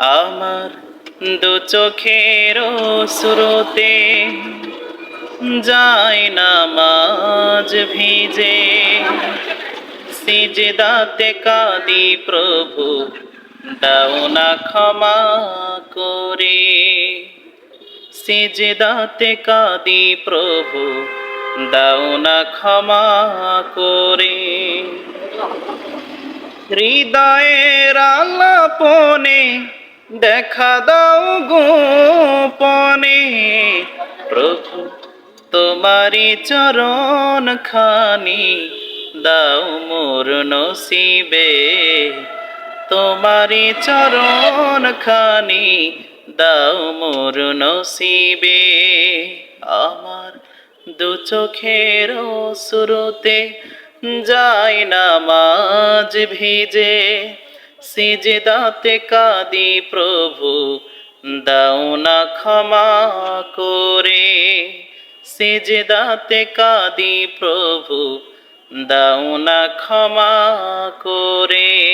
আমার দু চোখের সুরতে যায় না মাঝ ভিজে। সিজদাতে কাঁদি প্রভু, দাও না ক্ষমা করে। সিজদাতে কাঁদি প্রভু, দাও না ক্ষমা করে। হৃদয়ের আলাপনে দেখা দাও গোপনে। প্রভু তোমারি চরণ খানি দাও মোর নসিবে। তোমারি চরণ খানি দাও মোর নসিবে। আমার দু চোখের সুরতে যাই না মাঝ ভিজে। সিজদাতে কাদি প্রভু দাও না ক্ষমা করে। সিজদাতে কাদি প্রভু দাও না ক্ষমা করে।